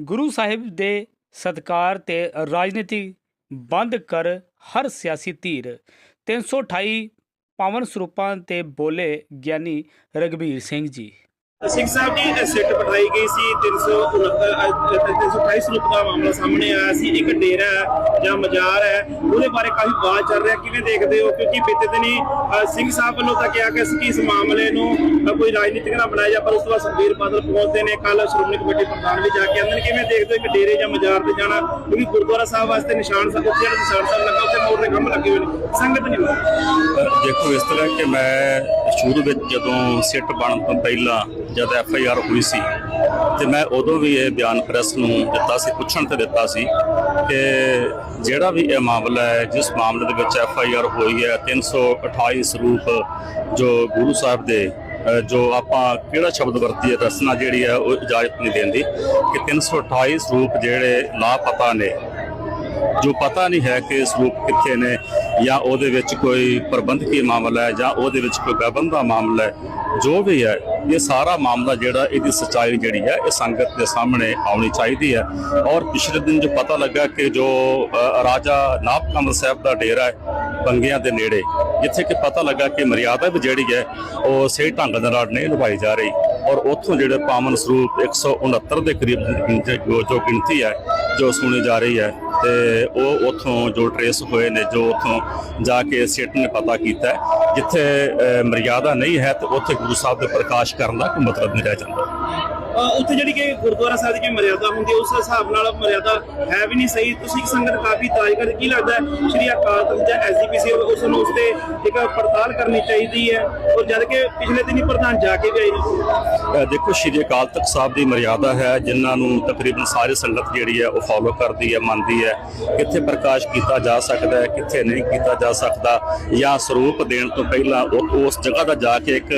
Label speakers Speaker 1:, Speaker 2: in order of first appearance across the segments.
Speaker 1: ਗੁਰੂ ਸਾਹਿਬ ਦੇ ਸਤਕਾਰ ਤੇ ਰਾਜਨੀਤੀ ਬੰਦ ਕਰ ਹਰ ਸਿਆਸੀ ਧੀਰ। 328 ਪਾਵਨ ਸਰੂਪਾਂ ਤੇ ਬੋਲੇ ਗਿਆਨੀ ਰਗਵੀਰ ਸਿੰਘ ਜੀ।
Speaker 2: ਸਿੰਘ ਸਾਹਿਬ ਜੀ, ਇਹ ਸਿੱਟ ਬਿਠਾਈ ਗਈ ਸੀ 328 ਰੁਪਏ ਦਾ ਮਾਮਲਾ ਸਾਹਮਣੇ ਆਇਆ ਸੀ, ਇੱਕ ਡੇਰਾ ਜਾਂ ਮਜ਼ਾਰ ਹੈ, ਉਹਦੇ ਬਾਰੇ ਕਾਫੀ ਬਾਤ ਚੱਲ ਰਿਹਾ, ਕਿਵੇਂ ਦੇਖਦੇ ਹੋ? ਕਿਉਂਕਿ ਬੀਤੇ ਦਿਨੀ ਸਿੰਘ ਸਾਹਿਬ ਵੱਲੋਂ ਤਾਂ ਕਿਹਾ ਕਿ ਇਸ ਮਾਮਲੇ ਨੂੰ ਕੋਈ ਰਾਜਨੀਤਿਕ ਨਾ ਬਣਾਇਆ ਜਾ ਪਰ ਉਸ ਤੋਂ ਬਾਅਦ ਸੁਖਬੀਰ ਬਾਦਲ ਪਹੁੰਚਦੇ ਨੇ ਕੱਲ ਸ਼੍ਰੋਮਣੀ ਕਮੇਟੀ ਪ੍ਰਧਾਨ ਵੀ ਜਾ ਕੇ ਆਉਂਦੇ ਨੇ। ਕਿਵੇਂ ਦੇਖਦੇ ਹੋ ਇੱਕ ਡੇਰੇ ਜਾਂ ਮਜ਼ਾਰ ਤੇ ਜਾਣਾ? ਕਿਉਂਕਿ ਗੁਰਦੁਆਰਾ ਸਾਹਿਬ ਵਾਸਤੇ ਨਿਸ਼ਾਨ ਸਾਹਿਬ, ਉੱਥੇ ਜਿਹੜਾ ਨਿਸ਼ਾਨ ਸਾਹਿਬ ਲੱਗਾ, ਉੱਥੇ ਮੋਰ ਦੇ ਖੰਭ ਲੱਗੇ ਹੋਏ ਨੇ। ਸੰਗਤ ਨਹੀਂ
Speaker 3: ਦੇਖੋ, ਇਸ ਤਰ੍ਹਾਂ ਕਿ ਮੈਂ ਸ਼ੁਰੂ ਵਿੱਚ ਜਦੋਂ ਸਿੱਟ ਬਣਨ ਤੋਂ ਪਹਿਲਾਂ ਜਦ ਐਫ ਆਈ ਆਰ ਹੋਈ ਸੀ ਤੇ ਮੈਂ ਉਦੋਂ ਵੀ ਇਹ ਬਿਆਨ ਪ੍ਰੈਸ ਨੂੰ ਦਿੱਤਾ ਸੀ, ਪੁੱਛਣ ਤੇ ਦਿੱਤਾ ਸੀ ਕਿ ਜਿਹੜਾ ਵੀ ਇਹ ਮਾਮਲਾ ਹੈ, ਜਿਸ ਮਾਮਲੇ ਦੇ ਵਿੱਚ ਐਫ ਆਈ ਆਰ ਹੋਈ ਹੈ 328 ਸਰੂਪ ਜੋ ਗੁਰੂ ਸਾਹਿਬ ਦੇ ਜੋ ਆਪਾਂ ਕਿਹੜਾ ਸ਼ਬਦ ਵਰਤੀਏ ਰਸਨਾ ਜਿਹੜੀ ਹੈ, ਉਹ ਇਜਾਜ਼ਤ ਨਹੀਂ ਦਿੰਦੀ ਕਿ 328 ਸਰੂਪ ਜਿਹੜੇ ਲਾਪਤਾ ਨੇ ਜੋ ਪਤਾ ਨਹੀਂ ਹੈ ਕਿ ਸਰੂਪ ਕਿੱਥੇ ਨੇ ਜਾਂ ਉਹਦੇ ਵਿੱਚ ਕੋਈ ਪ੍ਰਬੰਧਕੀ ਮਾਮਲਾ ਹੈ ਜਾਂ ਉਹਦੇ ਵਿੱਚ ਕੋਈ ਗਬਨ ਦਾ ਮਾਮਲਾ ਹੈ, ਜੋ ਵੀ ਹੈ, ਇਹ ਸਾਰਾ ਮਾਮਲਾ ਜਿਹੜਾ ਇਹਦੀ ਸਚਾਈ ਜਿਹੜੀ ਹੈ, ਇਹ ਸੰਗਤ ਦੇ ਸਾਹਮਣੇ ਆਉਣੀ ਚਾਹੀਦੀ ਹੈ। ਔਰ ਪਿਛਲੇ ਦਿਨ ਜੋ ਪਤਾ ਲੱਗਾ ਕਿ ਜੋ ਰਾਜਾ ਨਾਭ ਕਮਲ ਸਾਹਿਬ ਦਾ ਡੇਰਾ ਹੈ, ਬੰਗਿਆਂ ਦੇ ਨੇੜੇ, ਜਿੱਥੇ ਕਿ ਪਤਾ ਲੱਗਾ ਕਿ ਮਰਿਆਦਾ ਵੀ ਜਿਹੜੀ ਹੈ, ਉਹ ਸਹੀ ਢੰਗ ਦੇ ਨਾਲ ਨਹੀਂ ਨਿਭਾਈ ਜਾ ਰਹੀ। ਔਰ ਉੱਥੋਂ ਜਿਹੜੇ ਪਾਵਨ ਸਰੂਪ 169 ਦੇ ਕਰੀਬ ਜੋ ਗਿਣਤੀ ਹੈ, ਜੋ ਸੁਣੀ ਜਾ ਰਹੀ ਹੈ ਤੇ ਉਹ ਉੱਥੋਂ ਜੋ ਟਰੇਸ ਹੋਏ ਨੇ, ਜੋ ਉੱਥੋਂ ਜਾ ਕੇ ਸੇਠ ਨੇ ਪਤਾ ਕੀਤਾ ਜਿੱਥੇ ਮਰਿਆਦਾ ਨਹੀਂ ਹੈ, ਤੇ ਉੱਥੇ ਗੁਰੂ ਸਾਹਿਬ ਦੇ ਪ੍ਰਕਾਸ਼ ਕਰਨ ਦਾ ਕੋਈ ਮਤਲਬ ਨਹੀਂ ਰਹਿ ਜਾਂਦਾ।
Speaker 2: ਉੱਥੇ ਜਿਹੜੀ ਕਿ ਗੁਰਦੁਆਰਾ ਸਾਹਿਬ ਦੀ ਜਿਹੜੀ ਮਰਿਆਦਾ ਹੁੰਦੀ ਹੈ, ਉਸ ਹਿਸਾਬ ਨਾਲ ਮਰਿਆਦਾ ਹੈ ਵੀ ਨਹੀਂ ਸਹੀ। ਤੁਸੀਂ ਸੰਗਤ ਕਾਫੀ ਤਾਜ ਕਰ ਕੀ ਲੱਗਦਾ ਸ਼੍ਰੀ ਅਕਾਲ ਤਖਤ ਜਾਂ ਐਸਜੀਪੀਸੀ ਉਸ ਨੂੰ ਉਸ ਤੇ ਇੱਕ ਪੜਤਾਲ ਕਰਨੀ ਚਾਹੀਦੀ ਹੈ ਔਰ ਜਦ ਕਿ ਪਿਛਲੇ ਦਿਨੀ ਪ੍ਰਧਾਨ ਜਾ ਕੇ ਵੀ ਆਏ
Speaker 3: ਦੇਖੋ, ਸ਼੍ਰੀ ਅਕਾਲ ਤਖਤ ਸਾਹਿਬ ਦੀ ਮਰਿਆਦਾ ਹੈ, ਜਿਨ੍ਹਾਂ ਨੂੰ ਤਕਰੀਬਨ ਸਾਰੀ ਸੰਗਤ ਜਿਹੜੀ ਹੈ, ਉਹ ਫਾਲੋ ਕਰਦੀ ਹੈ, ਮੰਨਦੀ ਹੈ। ਕਿੱਥੇ ਪ੍ਰਕਾਸ਼ ਕੀਤਾ ਜਾ ਸਕਦਾ ਹੈ, ਕਿੱਥੇ ਨਹੀਂ ਕੀਤਾ ਜਾ ਸਕਦਾ ਜਾਂ ਸਰੂਪ ਦੇਣ ਤੋਂ ਪਹਿਲਾਂ ਉਹ- ਉਸ ਜਗ੍ਹਾ ਦਾ ਜਾ ਕੇ ਇੱਕ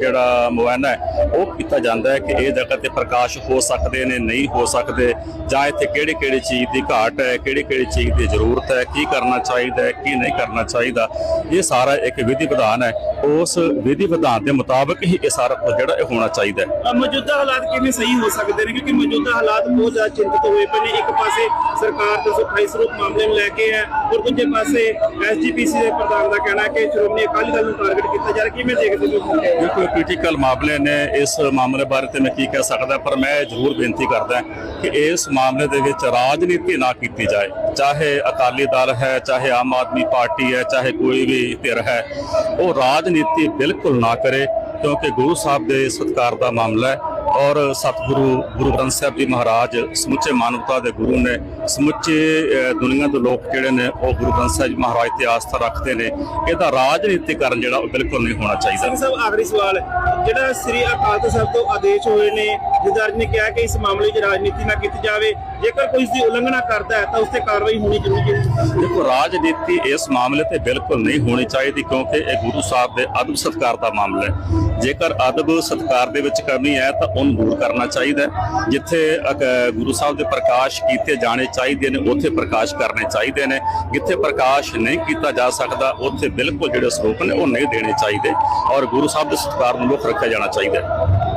Speaker 3: ਜਿਹੜਾ ਮੁਆਇਨਾ ਹੈ, ਉਹ ਕੀਤਾ ਜਾਂਦਾ ਹੈ ਕਿ ਇਹ ਜਗ੍ਹਾ ਤੇ ਪ੍ਰਕਾਸ਼ ਹੋ ਸਕਦੇ ਨੇ, ਨਹੀਂ ਹੋ ਸਕਦੇ, ਜਾਂ ਇੱਥੇ ਕਿਹੜੀ ਕਿਹੜੀ ਚੀਜ਼ ਦੀ ਘਾਟ ਹੈ ਕਿਹੜੀ ਕਿਹੜੀ ਚੀਜ਼ ਦੀ ਜ਼ਰੂਰਤ ਹੈ, ਕੀ ਕਰਨਾ ਚਾਹੀਦਾ ਹੈ, ਕੀ ਨਹੀਂ ਕਰਨਾ ਚਾਹੀਦਾ, ਇਹ ਸਾਰਾ ਇੱਕ ਵਿਧੀ ਵਿਧਾਨ ਹੈ। ਉਸ ਵਿਧੀ ਵਿਧਾਨ ਦੇ ਮੁਤਾਬਕ ਹੀ ਇਹ ਸਾਰਾ ਕੁਝ ਜਿਹੜਾ ਇਹ ਹੋਣਾ ਚਾਹੀਦਾ ਹੈ।
Speaker 2: ਮੌਜੂਦਾ ਹਾਲਾਤ ਕਿਵੇਂ ਸਹੀ ਹੋ ਸਕਦੇ ਨੇ? ਕਿਉਂਕਿ ਮੌਜੂਦਾ ਹਾਲਾਤ ਬਹੁਤ ਜ਼ਿਆਦਾ ਚਿੰਤਿਤ ਹੋਏ ਪਏ ਨੇ। ਇੱਕ ਪਾਸੇ ਸਰਕਾਰ 328 ਰੂਪ ਮਾਮਲੇ ਨੂੰ ਲੈ ਕੇ ਹੈ ਔਰ ਦੂਜੇ ਪਾਸੇ ਐਸਜੀਪੀਸੀ ਦੇ ਪ੍ਰਧਾਨ ਦਾ ਕਹਿਣਾ ਹੈ ਕਿ ਸ਼੍ਰੋਮਣੀ ਅਕਾਲੀ ਦਲ ਨੂੰ ਟਾਰਗੇਟ ਕੀਤਾ ਜਾ ਰਿਹਾ, ਕਿਵੇਂ ਦੇਖਦੇ ਹੋ?
Speaker 3: ਬਿਲਕੁਲ ਪੋਲੀਟੀਕਲ ਮਾਮਲੇ ਨੇ ਇਸ ਮਾਮਲੇ ਬਾਰੇ ਤੇ ਮੈਂ ਕੀ ਕਹਿ ਸਕਦਾ, ਪਰ ਮੈਂ ਜ਼ਰੂਰ ਬੇਨਤੀ ਕਰਦਾ ਕਿ ਇਸ ਮਾਮਲੇ ਦੇ ਵਿੱਚ ਰਾਜਨੀਤੀ ਨਾ ਕੀਤੀ ਜਾਏ। ਚਾਹੇ ਅਕਾਲੀ ਦਲ ਹੈ, ਚਾਹੇ ਆਮ ਆਦਮੀ ਪਾਰਟੀ ਹੈ, ਚਾਹੇ ਕੋਈ ਵੀ ਧਿਰ ਹੈ, ਉਹ ਰਾਜਨੀਤੀ ਬਿਲਕੁਲ ਨਾ ਕਰੇ, ਕਿਉਂਕਿ ਗੁਰੂ ਸਾਹਿਬ ਦੇ ਸਤਕਾਰ ਦਾ ਮਾਮਲਾ ਹੈ। ਔਰ ਸਤਿਗੁਰੂ ਗੁਰੂ ਗ੍ਰੰਥ ਸਾਹਿਬ ਜੀ ਮਹਾਰਾਜ ਸਮੁੱਚੇ ਮਾਨਵਤਾ ਦੇ ਗੁਰੂ ਨੇ ਸਮੁੱਚੇ ਅ, ਦੁਨੀਆ ਦੇ ਲੋਕ ਜਿਹੜੇ ਨੇ ਉਹ ਗੁਰੂ ਗ੍ਰੰਥ ਸਾਹਿਬ ਜੀ ਮਹਾਰਾਜ ਤੇ ਆਸਥਾ ਰੱਖਦੇ ਨੇ। ਇਹਦਾ ਰਾਜਨੀਤੀਕਰਨ ਜਿਹੜਾ ਉਹ ਬਿਲਕੁਲ ਨਹੀਂ ਹੋਣਾ ਚਾਹੀਦਾ।
Speaker 2: ਸਾਹਿਬ ਆਖਰੀ ਸਵਾਲ ਜਿਹੜਾ ਸ੍ਰੀ ਅਕਾਲ ਤਖਤ ਸਾਹਿਬ ਤੋਂ ਆਦੇਸ਼ ਹੋਏ ਨੇ ਜਦਾਰ ਨੇ ਕਿਹਾ ਕਿ ਇਸ ਮਾਮਲੇ 'ਚ ਰਾਜਨੀਤੀ ਨਾ ਕੀਤੀ ਜਾਵੇ, ਜੇਕਰ ਕੋਈ ਇਸ ਦੀ ਉਲੰਘਣਾ ਕਰਦਾ ਹੈ, ਤਾਂ ਉਸ ਤੇ ਕਾਰਵਾਈ ਹੋਣੀ ਜ਼ਰੂਰੀ ਹੈ।
Speaker 3: ਦੇਖੋ, ਰਾਜਨੀਤੀ ਇਸ ਮਾਮਲੇ ਤੇ ਬਿਲਕੁਲ ਨਹੀਂ ਹੋਣੀ ਚਾਹੀਦੀ, ਕਿਉਂਕਿ ਇਹ ਗੁਰੂ ਸਾਹਿਬ ਦੇ ਅਦਬ ਸਤਕਾਰ ਦਾ ਮਾਮਲਾ ਹੈ। ਜੇਕਰ ਅਦਬ ਸਤਕਾਰ ਦੇ ਵਿੱਚ ਕਮੀ ਹੈ, ਤਾਂ ਉਹਨੂੰ ਦੂਰ ਕਰਨਾ ਚਾਹੀਦਾ ਜਿੱਥੇ ਗੁਰੂ ਸਾਹਿਬ ਦੇ ਪ੍ਰਕਾਸ਼ ਕੀਤੇ ਜਾਣੇ ਚਾਹੀਦੇ ਨੇ, ਉੱਥੇ ਪ੍ਰਕਾਸ਼ ਕਰਨੇ ਚਾਹੀਦੇ ਨੇ। ਜਿੱਥੇ ਪ੍ਰਕਾਸ਼ ਨਹੀਂ ਕੀਤਾ ਜਾ ਸਕਦਾ, ਉੱਥੇ ਬਿਲਕੁਲ ਜਿਹੜੇ ਸਰੂਪ ਨੇ, ਉਹ ਨਹੀਂ ਦੇਣੇ ਚਾਹੀਦੇ। ਔਰ ਗੁਰੂ ਸਾਹਿਬ ਦੇ ਸਤਕਾਰ ਨੂੰ ਮੁੱਖ ਰੱਖਿਆ ਜਾਣਾ ਚਾਹੀਦਾ